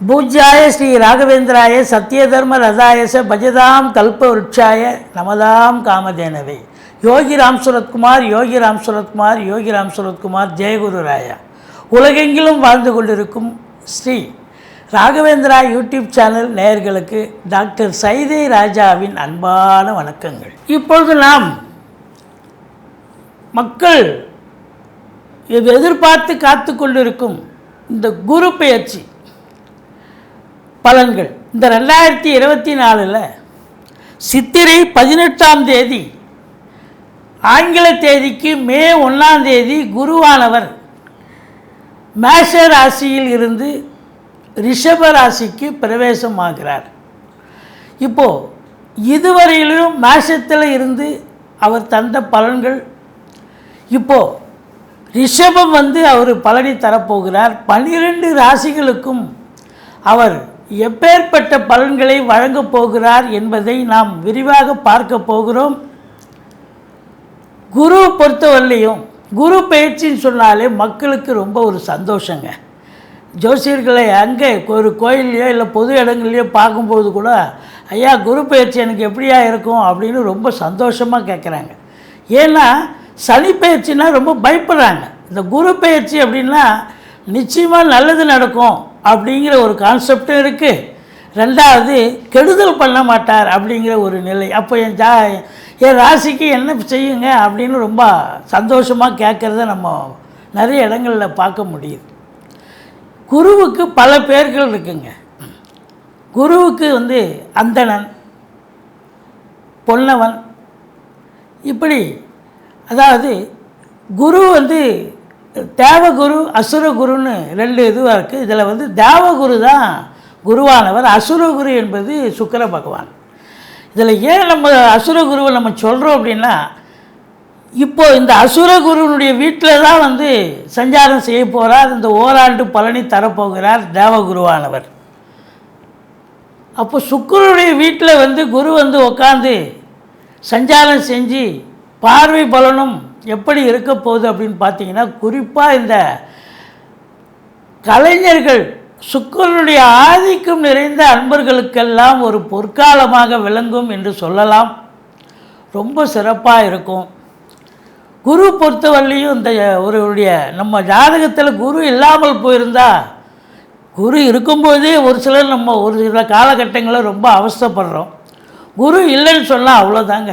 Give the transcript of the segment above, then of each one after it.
பூஜ்யாய ஸ்ரீ ராகவேந்திராய சத்யதர்ம ரதாயச பஜதாம் கல்ப விருட்சாய நமதாம் காமதேனவே. யோகி ராம் சுரத்குமார் யோகி ராம் சுரத்குமார் யோகி ராம் சுரத்குமார் ஜெயகுரு ராயா. உலகெங்கிலும் வாழ்ந்து கொண்டிருக்கும் ஸ்ரீ ராகவேந்திரா யூடியூப் சேனல் நேயர்களுக்கு டாக்டர் சைதை ராஜாவின் அன்பான வணக்கங்கள். இப்பொழுது நாம் மக்கள் எதிர்பார்த்து காத்து கொண்டிருக்கும் இந்த குரு பெயர்ச்சி பலன்கள். இந்த ரெண்டாயிரத்தி இருபத்தி நாலில் சித்திரை பதினெட்டாம் தேதி ஆங்கில தேதிக்கு மே ஒன்றாம் தேதி குருவானவர் மேஷ ராசியில் இருந்து ரிஷப ராசிக்கு பிரவேசமாகிறார். இப்போது இதுவரையிலும் மேஷத்தில் இருந்து அவர் தந்த பலன்கள். இப்போது ரிஷபம் வந்து அவர் பலனை தரப்போகிறார். பன்னிரெண்டு ராசிகளுக்கும் அவர் எப்பேற்பட்ட பலன்களை வழங்கப் போகிறார் என்பதை நாம் விரிவாக பார்க்க போகிறோம். குரு பொறுத்தவரையிலையும் குரு பயிற்சின்னு சொன்னாலே மக்களுக்கு ரொம்ப ஒரு சந்தோஷங்க. ஜோசியர்களை அங்கே ஒரு கோயில்லையோ இல்லை பொது இடங்கள்லையோ பார்க்கும்போது கூட ஐயா குரு பயிற்சி எனக்கு எப்படியா இருக்கும்? அப்படின்னு ரொம்ப சந்தோஷமாக கேட்குறாங்க ஏன்னா சனி பயிற்சினா ரொம்ப பயப்படுறாங்க. இந்த குரு பயிற்சி அப்படின்னா நிச்சயமாக நல்லது நடக்கும். அப்படிங்கிற ஒரு கான்செப்டும் இருக்குது ரெண்டாவது கெடுதல் பண்ண மாட்டார் அப்படிங்கிற ஒரு நிலை. அப்போ என் ஜா என் ராசிக்கு என்ன செய்யுங்க அப்படின்னு ரொம்ப சந்தோஷமாக கேட்குறத நம்ம நிறைய இடங்களில் பார்க்க முடியுது. குருவுக்கு பல பேர்கள் இருக்குங்க. குருவுக்கு வந்து அந்தணன் பொன்னவன் இப்படி. அதாவது குரு வந்து தேவகுரு அசுரகுருன்னு ரெண்டு இதுவாக இருக்குது இதில் வந்து தேவகுரு தான் குருவானவர். அசுரகுரு என்பது சுக்கிர பகவான். இதில் ஏன் நம்ம அசுரகுருவை நம்ம சொல்கிறோம் அப்படின்னா இப்போ இந்த அசுரகுருவனுடைய வீட்டில் தான் வந்து சஞ்சாரம் செய்ய போகிறார் இந்த ஓராண்டு பலனை தரப்போகிறார் தேவகுருவானவர். அப்போ சுக்கரனுடைய வீட்டில் வந்து குரு வந்து உட்காந்து சஞ்சாரம் செஞ்சு பார்வை பலனும் எப்படி இருக்க போகுது அப்படின்னு பார்த்தீங்கன்னா குறிப்பாக இந்த கலைஞர்கள் சுக்கரனுடைய ஆதிக்கம் நிறைந்த அன்பர்களுக்கெல்லாம் ஒரு பொற்காலமாக விளங்கும் என்று சொல்லலாம். ரொம்ப சிறப்பாக இருக்கும். குரு பொறுத்தவரையும் இந்த ஒருவருடைய நம்ம ஜாதகத்தில் குரு இல்லாமல் போயிருந்தா குரு இருக்கும்போதே ஒரு சிலர் நம்ம ஒரு சில காலகட்டங்களில் ரொம்ப அவஸ்தைப்படுறோம். குரு இல்லைன்னு சொன்னால் அவ்வளோதாங்க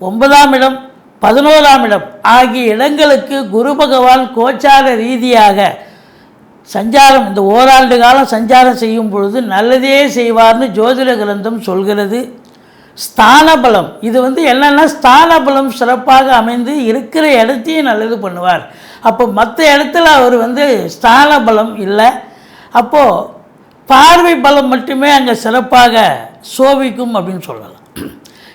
ஒன்பதாம் இடம் பதினோராம் இடம் ஆகிய இடங்களுக்கு குரு பகவான் கோச்சார ரீதியாக சஞ்சாரம் இந்த ஓராண்டு காலம் சஞ்சாரம் செய்யும் பொழுது நல்லதே செய்வார்னு ஜோதிட கிரந்தம் சொல்கிறது. ஸ்தான பலம் இது வந்து என்னென்னா ஸ்தான பலம் சிறப்பாக அமைந்து இருக்கிற இடத்தையும் நல்லது பண்ணுவார். அப்போ மற்ற இடத்துல அவர் வந்து ஸ்தான பலம் இல்லை. அப்போது பார்வை பலம் மட்டுமே அங்கே சிறப்பாக சோபிக்கும் அப்படின்னு சொல்லலாம்.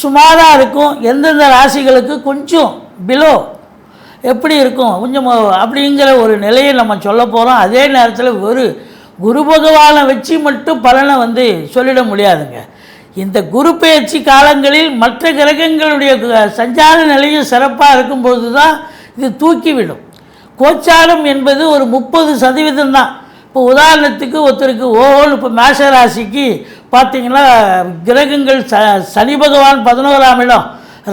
சுமாராக இருக்கும். எந்தெந்த ராசிகளுக்கு கொஞ்சம் பிலோ எப்படி இருக்கும்? கொஞ்சம் அப்படிங்கிற ஒரு நிலையை நம்ம சொல்ல போகிறோம் அதே நேரத்தில் ஒரு குரு பகவானை வச்சு மட்டும் பலனை வந்து சொல்லிட முடியாதுங்க. இந்த குரு பயிற்சி காலங்களில் மற்ற கிரகங்களுடைய சஞ்சார நிலையும் சிறப்பாக இருக்கும்போது தான் இது தூக்கிவிடும். கோச்சாரம் என்பது ஒரு முப்பது சதவீதம் தான் இப்போ உதாரணத்துக்கு ஒருத்தருக்கு ஓஹோன்னு இப்போ மேஷ ராசிக்கு பார்த்தீங்கன்னா கிரகங்கள் ச சனி பகவான் பதினோராம் இடம்.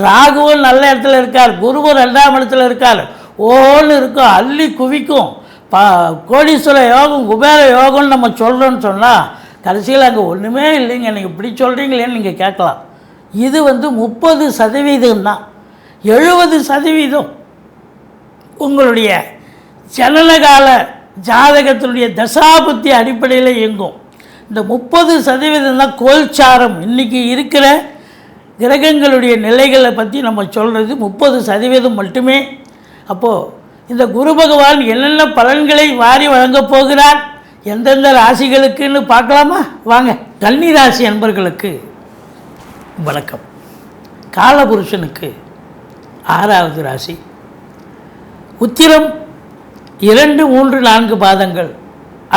ராகுவும் நல்ல இடத்துல இருக்கார். குருவும் ரெண்டாம் இடத்துல இருக்கார். ஓன்னு இருக்கும். அள்ளி குவிக்கும். பா கோடீஸ்வர யோகம் குபேர யோகம்னு நம்ம சொல்கிறோன்னு சொன்னால் கடைசியில் அங்கே ஒன்றுமே இல்லைங்க. நீங்கள் இப்படி சொல்கிறீங்களேன்னு நீங்கள் கேட்கலாம். இது வந்து முப்பது சதவீதம் தான் எழுபது சதவீதம் உங்களுடைய ஜனனகால ஜாதகத்தினுடைய தசாபுத்தி அடிப்படையில் இயங்கும். இந்த முப்பது சதவீதம் தான் கோல்சாரம். இன்றைக்கி இருக்கிற கிரகங்களுடைய நிலைகளை பற்றி நம்ம சொல்கிறது முப்பது சதவீதம் மட்டுமே. அப்போது இந்த குரு பகவான் என்னென்ன பலன்களை வாரி வழங்கப் போகிறார்? எந்தெந்த ராசிகளுக்குன்னு பார்க்கலாமா? வாங்க. கன்னி ராசி அன்பர்களுக்கு வணக்கம். காலபுருஷனுக்கு ஆறாவது ராசி. உத்திரம் இரண்டு மூன்று நான்கு பாதங்கள்.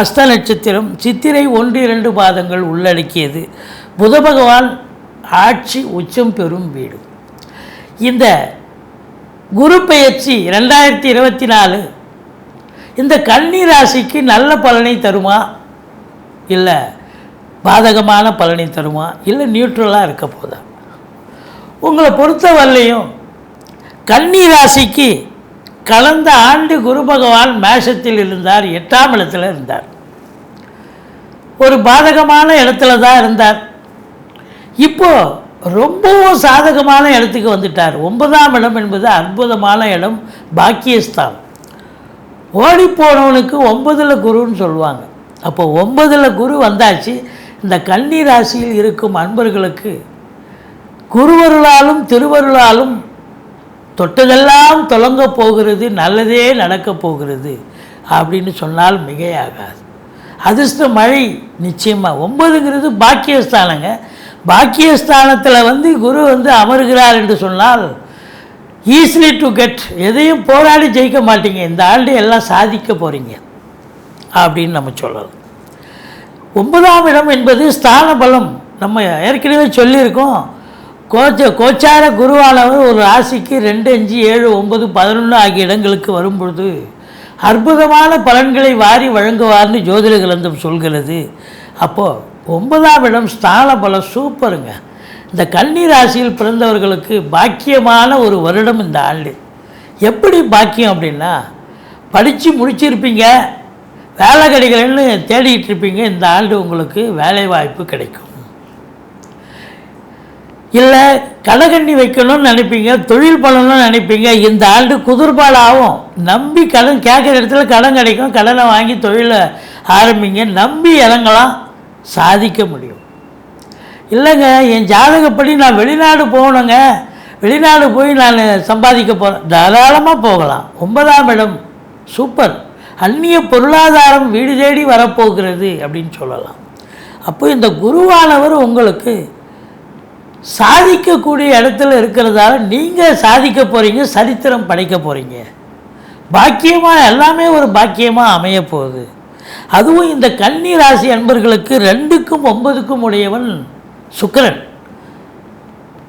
அஸ்த நட்சத்திரம் சித்திரை ஒன்று இரண்டு பாதங்கள் உள்ளடக்கியது. புத பகவான் ஆட்சி உச்சம் பெறும் வீடு. இந்த குரு பெயர்ச்சி ரெண்டாயிரத்தி இருபத்தி நாலு இந்த கன்னி ராசிக்கு நல்ல பலனை தருமா? இல்லை பாதகமான பலனை தருமா? இல்லை நியூட்ரலாக இருக்க போதா? உங்களை பொறுத்தவரையிலையும் கன்னி ராசிக்கு கலந்த ஆண்டு குரு பகவான் மேஷத்தில் இருந்தார் எட்டாம் இடத்துல இருந்தார். ஒரு பாதகமான இடத்துல தான் இருந்தார். இப்போ ரொம்பவும் சாதகமான இடத்துக்கு வந்துட்டார். ஒன்பதாம் இடம் என்பது அற்புதமான இடம் பாக்கியஸ்தான் ஓடிப்போனவனுக்கு ஒன்பதில் குருன்னு சொல்லுவாங்க. அப்போ ஒன்பதில் குரு வந்தாச்சு. இந்த கன்னி ராசியில் இருக்கும் அன்பர்களுக்கு குருவருளாலும் திருவருளாலும் தொட்டதெல்லாம் தொடங்க போகிறது நல்லதே நடக்கப் போகிறது அப்படின்னு சொன்னால் மிகையாகாது. அதிர்ஷ்ட மழை நிச்சயமாக ஒன்பதுங்கிறது பாக்கியஸ்தானங்க. பாக்கியஸ்தானத்தில் வந்து குரு வந்து அமர்கிறார் என்று சொன்னால் ஈஸிலி டு கெட் எதையும் போராடி ஜெயிக்க மாட்டீங்க. இந்த ஆண்டு எல்லாம் சாதிக்க போகிறீங்க அப்படின்னு நம்ம சொல்லலாம். ஒன்பதாம் இடம் என்பது ஸ்தான பலம் நம்ம ஏற்கனவே சொல்லியிருக்கோம். கோச்ச கோச்சார குருவானவர் ஒரு ராசிக்கு ரெண்டு அஞ்சு ஏழு ஒன்பது பதினொன்று ஆகிய இடங்களுக்கு வரும்பொழுது அற்புதமான பலன்களை வாரி வழங்குவார்னு ஜோதிட கிரந்தம் சொல்கிறது. அப்போது ஒன்பதாம் இடம் ஸ்தான பலம் சூப்பருங்க. இந்த கன்னி ராசியில் பிறந்தவர்களுக்கு பாக்கியமான ஒரு வருடம் இந்த ஆண்டு. எப்படி பாக்கியம் அப்படின்னா படித்து முடிச்சிருப்பீங்க வேலை கிடைக்கலன்னு தேடிக்கிட்டு இருப்பீங்க இந்த ஆண்டு உங்களுக்கு வேலை வாய்ப்பு கிடைக்கும். இல்லை கடகண்ணி வைக்கணும்னு நினைப்பீங்க தொழில் பண்ணணும்னு நினைப்பீங்க இந்த ஆண்டு குதிர்பால் ஆகும் நம்பி கடன் கேட்குற இடத்துல கடன் கிடைக்கும் கடனை வாங்கி தொழிலை ஆரம்பிங்க நம்பி இறங்கலாம் சாதிக்க முடியும். இல்லைங்க என் ஜாதகப்படி நான் வெளிநாடு போகணுங்க. வெளிநாடு போய் நான் சம்பாதிக்க போகிறேன் தாராளமாக போகலாம். ஒன்பதாம் இடம் சூப்பர். அந்நிய பொருளாதாரம் வீடு தேடி வரப்போகிறது அப்படின்னு சொல்லலாம். அப்போ இந்த குருவானவர் உங்களுக்கு சாதிக்கக்கூடிய இடத்துல இருக்கிறதால நீங்கள் சாதிக்க போகிறீங்க சரித்திரம் படைக்க போகிறீங்க பாக்கியமாக எல்லாமே ஒரு பாக்கியமாக அமைய போகுது. அதுவும் இந்த கன்னி ராசி அன்பர்களுக்கு ரெண்டுக்கும் ஒன்பதுக்கும் உடையவன் சுக்கிரன்.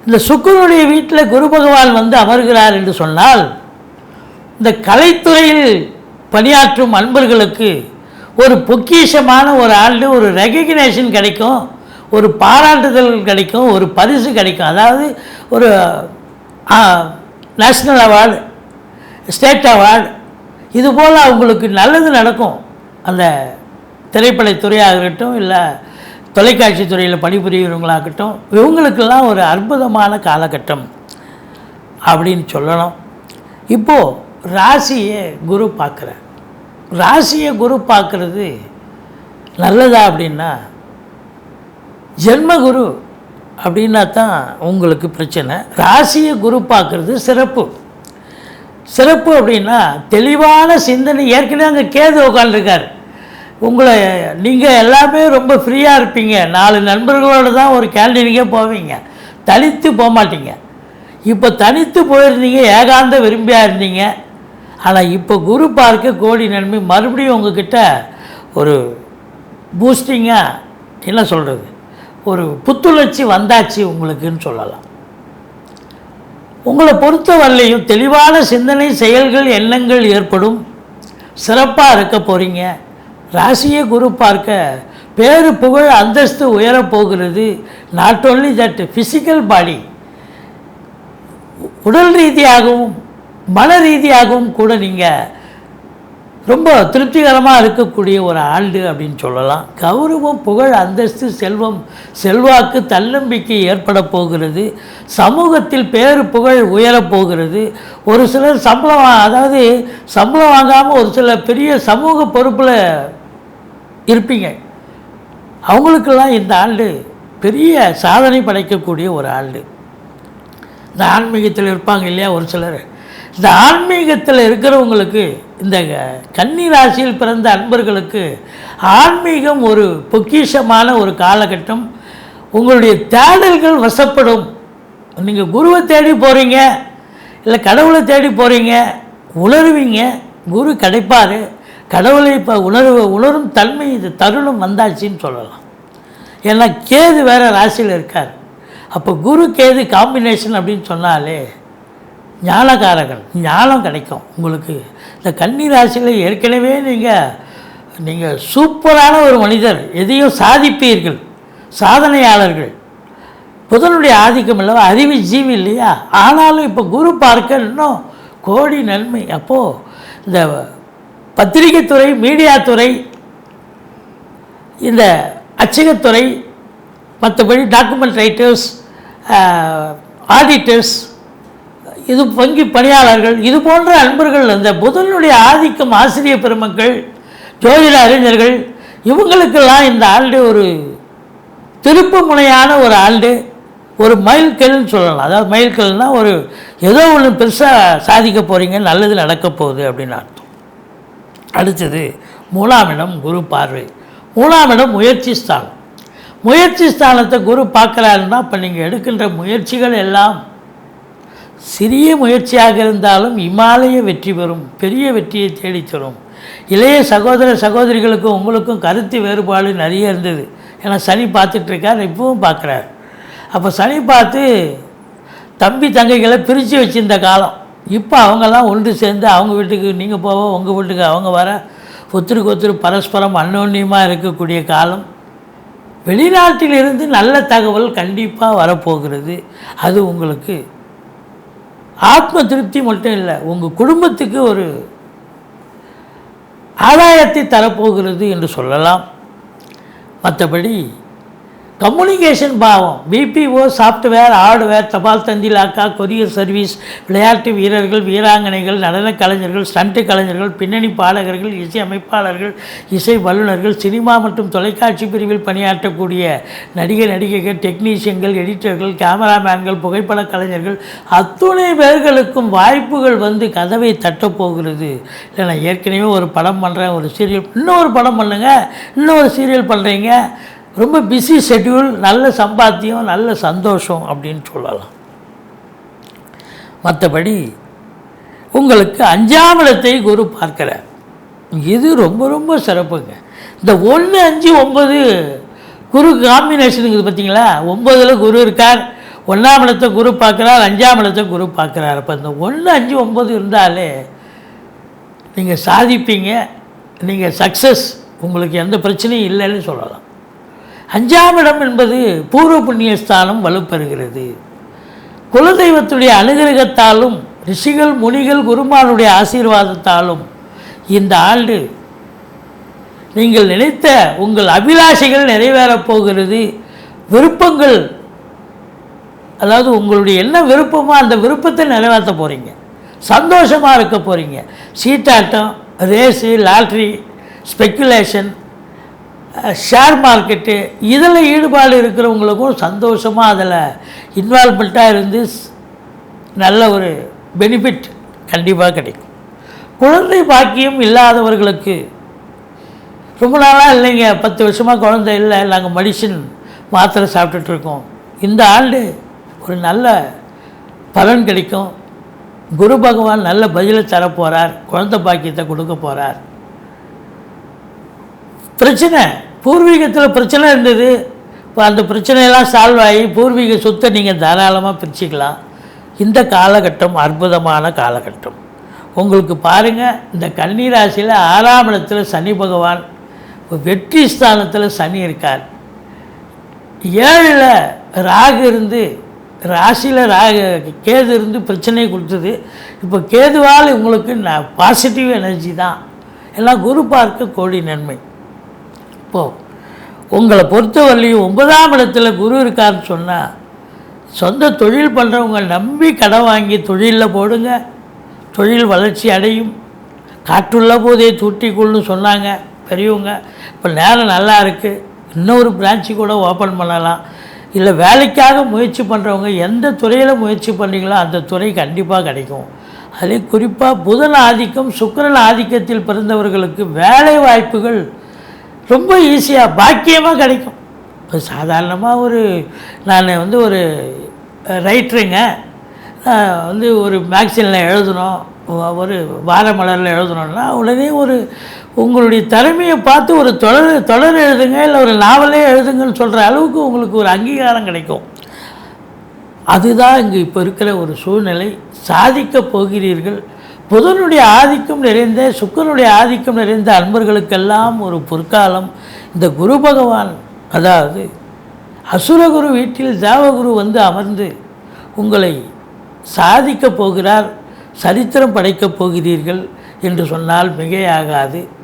இந்த சுக்கரனுடைய வீட்டில் குரு பகவான் வந்து அமர்கிறார் என்று சொன்னால் இந்த கலைத்துறையில் பணியாற்றும் அன்பர்களுக்கு ஒரு பொக்கிஷமான ஒரு ஆண்டு ஒரு ரெகக்னேஷன் கிடைக்கும். ஒரு பாராட்டுதல் கிடைக்கும் ஒரு பரிசு கிடைக்கும். அதாவது ஒரு நேஷ்னல் அவார்டு ஸ்டேட் அவார்டு இதுபோல் அவங்களுக்கு நல்லது நடக்கும். அந்த திரைப்படத்துறையாக இருக்கட்டும் இல்லை தொலைக்காட்சி துறையில் பணிபுரிகிறவங்களாகட்டும் இவங்களுக்கெல்லாம் ஒரு அற்புதமான காலகட்டம் அப்படின்னு சொல்லணும். இப்போது ராசியை குரு பார்க்குறேன் ராசியை குரு பார்க்குறது நல்லதா அப்படின்னா ஜென்மகுரு அப்படின்னா தான் உங்களுக்கு பிரச்சனை. ராசியை குரு பார்க்குறது சிறப்பு. சிறப்பு அப்படின்னா தெளிவான சிந்தனை. ஏற்கனவே அங்கே கேது உட்காந்துருக்கார் உங்களை நீங்கள் எல்லாமே ரொம்ப ஃப்ரீயாக இருப்பீங்க. நாலு நண்பர்களோடு தான் ஒரு கேண்டீனுக்கே போவீங்க. தனித்து போக மாட்டீங்க. இப்போ தனித்து போயிருந்தீங்க ஏகாந்த விரும்பியாக இருந்தீங்க. ஆனால் இப்போ குரு பார்க்க கோடி நன்மை. மறுபடியும் உங்ககிட்ட ஒரு பூஸ்டிங்காக என்ன சொல்கிறது ஒரு புத்துணர்ச்சி வந்தாச்சு உங்களுக்குன்னு சொல்லலாம். உங்களை பொறுத்தவரையிலையும் தெளிவான சிந்தனை செயல்கள் எண்ணங்கள் ஏற்படும். சிறப்பாக இருக்க போகிறீங்க ராசியை குரு பார்க்க பேரு புகழ் அந்தஸ்து உயரப்போகிறது not only that physical body உடல் ரீதியாகவும் மன ரீதியாகவும் கூட நீங்கள் ரொம்ப திருப்திகரமாக இருக்கக்கூடிய ஒரு ஆண்டு அப்படின்னு சொல்லலாம். கௌரவம் புகழ் அந்தஸ்து செல்வம் செல்வாக்கு தன்னம்பிக்கை ஏற்பட போகிறது. சமூகத்தில் பேரு புகழ் உயரப் போகிறது. ஒரு சிலர் சம்பளம் அதாவது சம்பளம் வாங்காமல் ஒரு சில பெரிய சமூக பொறுப்பில் இருப்பீங்க. அவங்களுக்கெல்லாம் இந்த ஆண்டு பெரிய சாதனை படைக்கக்கூடிய ஒரு ஆண்டு. இந்த ஆன்மீகத்தில் இருப்பாங்க இல்லையா ஒரு சிலர்? இந்த ஆன்மீகத்தில் இருக்கிறவங்களுக்கு இந்த கன்னி ராசியில் பிறந்த அன்பர்களுக்கு ஆன்மீகம் ஒரு பொக்கிஷமான ஒரு காலகட்டம். உங்களுடைய தேடல்கள் வசப்படும். நீங்கள் குருவை தேடி போகிறீங்க இல்லை கடவுளை தேடி போகிறீங்க உணருவீங்க குரு கிடைப்பார். கடவுளை இப்போ உணர்வு உணரும் தன்மை இது தருணம் வந்தாச்சுன்னு சொல்லலாம். ஏன்னா கேது வேறு ராசியில் இருக்கார். அப்போ குரு கேது காம்பினேஷன் அப்படின்னு சொன்னாலே ஞானகாரகன் ஞானம் கிடைக்கும். உங்களுக்கு இந்த கன்னி ராசியில் ஏற்கனவே நீங்கள் நீங்கள் சூப்பரான ஒரு மனிதர் எதையும் சாதிப்பீர்கள் சாதனையாளர்கள். புதனுடைய ஆதிக்கம் இல்லவா? அறிவு ஜீவி இல்லையா? ஆனாலும் இப்போ குரு பார்க்க இன்னும் கோடி நன்மை. அப்போது இந்த பத்திரிகைத்துறை மீடியாத்துறை இந்த அச்சகத்துறை மற்றபடி டாக்குமெண்ட் ரைட்டர்ஸ் ஆடிட்டர்ஸ் இது வங்கி பணியாளர்கள் இது போன்ற அன்பர்கள் அந்த புதனுடைய ஆதிக்கம் ஆசிரிய பெருமக்கள் ஜோதிட அறிஞர்கள் இவங்களுக்கெல்லாம் இந்த ஆண்டு ஒரு திருப்பு முனையான ஒரு ஆண்டு ஒரு மைல்கல்னு சொல்லலாம். அதாவது மைல்கல்னால் ஒரு ஏதோ ஒன்று பெருசாக சாதிக்க போகிறீங்க நல்லது நடக்க போகுது அப்படின்னு அர்த்தம். அடுத்தது மூணாம் இடம் குரு பார்வை. மூணாம் இடம் முயற்சி ஸ்தானம். முயற்சி ஸ்தானத்தை குரு பார்க்குறாருன்னா இப்போ நீங்கள் எடுக்கின்ற முயற்சிகள் எல்லாம் சிறிய முயற்சியாக இருந்தாலும் இமாலய வெற்றி பெறும் பெரிய வெற்றியை தேடித்தரும் இளைய சகோதர சகோதரிகளுக்கும் உங்களுக்கும் கருத்து வேறுபாடு நிறைய இருந்தது. ஏன்னா சனி பார்த்துட்ருக்கார் இப்பவும் பார்க்குறார். அப்போ சனி பார்த்து தம்பி தங்கைகளை பிரித்து வச்சுருந்த காலம். இப்போ அவங்கெல்லாம் ஒன்று சேர்ந்து அவங்க வீட்டுக்கு நீங்கள் போக உங்கள் வீட்டுக்கு அவங்க வர ஒருத்தருக்கு ஒருத்தர் பரஸ்பரம் அன்னோன்யமாக இருக்கக்கூடிய காலம். வெளிநாட்டிலிருந்து நல்ல தகவல் கண்டிப்பாக வரப்போகிறது. அது உங்களுக்கு ஆத்ம திருப்தி மட்டும் இல்லை உங்கள் குடும்பத்துக்கு ஒரு ஆதாயத்தை தரப்போகிறது என்று சொல்லலாம். மற்றபடி கம்யூனிகேஷன் பாவம். பிபிஓ சாஃப்ட்வேர் ஹார்ட்வேர் தபால் தந்தி லாக்கா கொரியர் சர்வீஸ் விளையாட்டு வீரர்கள் வீராங்கனைகள் நடனக் கலைஞர்கள் ஸ்டண்ட் கலைஞர்கள் பின்னணி பாடகர்கள் இசை அமைப்பாளர்கள் இசை வல்லுநர்கள் சினிமா மற்றும் தொலைக்காட்சி பிரிவில் பணியாற்றக்கூடிய நடிகர் நடிகைகள் டெக்னீஷியன்கள் எடிட்டர்கள் கேமராமேன்கள் புகைப்பட கலைஞர்கள் அத்துணை பேர்களுக்கும் வாய்ப்புகள் வந்து கதவை தட்டப் போகிறது. இல்லை நான் ஏற்கனவே ஒரு படம் பண்ணுறேன் ஒரு சீரியல் இன்னொரு படம் பண்ணுங்கள் இன்னொரு சீரியல் பண்ணுறீங்க ரொம்ப பிஸி ஷெட்யூல் நல்ல சம்பாத்தியம் நல்ல சந்தோஷம் அப்படின்னு சொல்லலாம். மற்றபடி உங்களுக்கு அஞ்சாம் இடத்தை குரு பார்க்கிறார். இது ரொம்ப ரொம்ப சிறப்புங்க. இந்த ஒன்று அஞ்சு ஒம்பது குரு காம்பினேஷனுங்கிறது பார்த்தீங்களா? ஒம்பதில் குரு இருக்கார். ஒன்றாம் இடத்தை குரு பார்க்குறார் அஞ்சாம் இடத்தை குரு பார்க்குறார். அப்போ இந்த ஒன்று அஞ்சு ஒம்பது இருந்தாலே நீங்கள் சாதிப்பீங்க. நீங்கள் சக்ஸஸ் உங்களுக்கு எந்த பிரச்சனையும் இல்லைன்னு சொல்லலாம். அஞ்சாம் இடம் என்பது பூர்வ புண்ணிய ஸ்தானம் வலுப்பெறுகிறது. குலதெய்வத்துடைய அனுகிரகத்தாலும் ரிஷிகள் முனிகள் குருமானுடைய ஆசீர்வாதத்தாலும் இந்த ஆண்டு நீங்கள் நினைத்த உங்கள் அபிலாஷைகள் நிறைவேறப் போகிறது. விருப்பங்கள் அதாவது உங்களுடைய என்ன விருப்பமோ அந்த விருப்பத்தை நிறைவேற்ற போகிறீங்க சந்தோஷமாக இருக்க போகிறீங்க சீட்டாட்டம் race lottery speculation share market இதில் ஈடுபாடு இருக்கிறவங்களுக்கும் சந்தோஷமாக அதில் இன்வால்மெண்ட்டாக இருந்து நல்ல ஒரு பெனிஃபிட் கண்டிப்பாக கிடைக்கும். குழந்தை பாக்கியம் இல்லாதவர்களுக்கு ரொம்ப நாளாக இல்லைங்க பத்து வருஷமாக குழந்தை இல்லை நாங்கள் மெடிசின் மாத்திரை சாப்பிட்டுட்ருக்கோம் இந்த ஆண்டு ஒரு நல்ல பலன் கிடைக்கும். குரு பகவான் நல்ல பதிலை தரப்போகிறார் குழந்தை பாக்கியத்தை கொடுக்க போகிறார் பிரச்சனை பூர்வீகத்தில் பிரச்சனை இருந்தது. இப்போ அந்த பிரச்சனையெல்லாம் சால்வ் ஆகி பூர்வீக சொத்தை நீங்கள் தாராளமாக பிரிச்சுக்கலாம். இந்த காலகட்டம் அற்புதமான காலகட்டம். உங்களுக்கு பாருங்கள் இந்த கன்னிராசியில் ஆறாம் இடத்துல சனி பகவான் வெற்றி ஸ்தானத்தில் சனி இருக்கார். ஏழில் ராகு இருந்து ராசியில் ராகு கேது இருந்து பிரச்சனையை கொடுத்தது. இப்போ கேதுவால் உங்களுக்கு நான் பாசிட்டிவ் எனர்ஜி தான். எல்லாம் குரு பார்க்க கோடி நன்மை. இப்போது உங்களை பொறுத்தவரையும் ஒன்பதாம் இடத்துல குரு இருக்காருன்னு சொன்னால் சொந்த தொழில் பண்ணுறவங்க நம்பி கடன் வாங்கி தொழிலில் போடுங்க. தொழில் வளர்ச்சி அடையும். காற்றுள்ள போதே தூட்டிக்குள்னு சொன்னாங்க பெரியவங்க. இப்போ நேரம் நல்லா இருக்குது இன்னொரு பிரான்ச்சு கூட ஓப்பன் பண்ணலாம். இல்லை வேலைக்காக முயற்சி பண்ணுறவங்க எந்த துறையில் முயற்சி பண்ணீங்களோ அந்த துறை கண்டிப்பாக கிடைக்கும். அதே குறிப்பாக புதன் ஆதிக்கம் சுக்கரன் ஆதிக்கத்தில் பிறந்தவர்களுக்கு வேலை வாய்ப்புகள் ரொம்ப ஈஸியாக பாக்கியமாக கிடைக்கும். இப்போ சாதாரணமாக ஒரு நான் வந்து ஒரு ரைட்டருங்க வந்து ஒரு மேக்சினில் எழுதணும் ஒரு ஒரு வாரமலரில் எழுதணும்னா உடனே ஒரு உங்களுடைய திறமையை பார்த்து ஒரு தொடர் தொடர் எழுதுங்க இல்லை ஒரு நாவலே எழுதுங்கன்னு சொல்கிற அளவுக்கு உங்களுக்கு ஒரு அங்கீகாரம் கிடைக்கும். அதுதான் இங்கே இப்போ இருக்கிற ஒரு சூழ்நிலை. சாதிக்கப் போகிறீர்கள். புதனுடைய ஆதிக்கம் நிறைந்த சுக்கரனுடைய ஆதிக்கம் நிறைந்த அன்பர்களுக்கெல்லாம் ஒரு பொற்காலம். இந்த குரு பகவான் அதாவது அசுரகுரு வீட்டில் தேவகுரு வந்து அமர்ந்து உங்களை சாதிக்கப் போகிறார் சரித்திரம் படைக்கப் போகிறீர்கள் என்று சொன்னால் மிகையாகாது.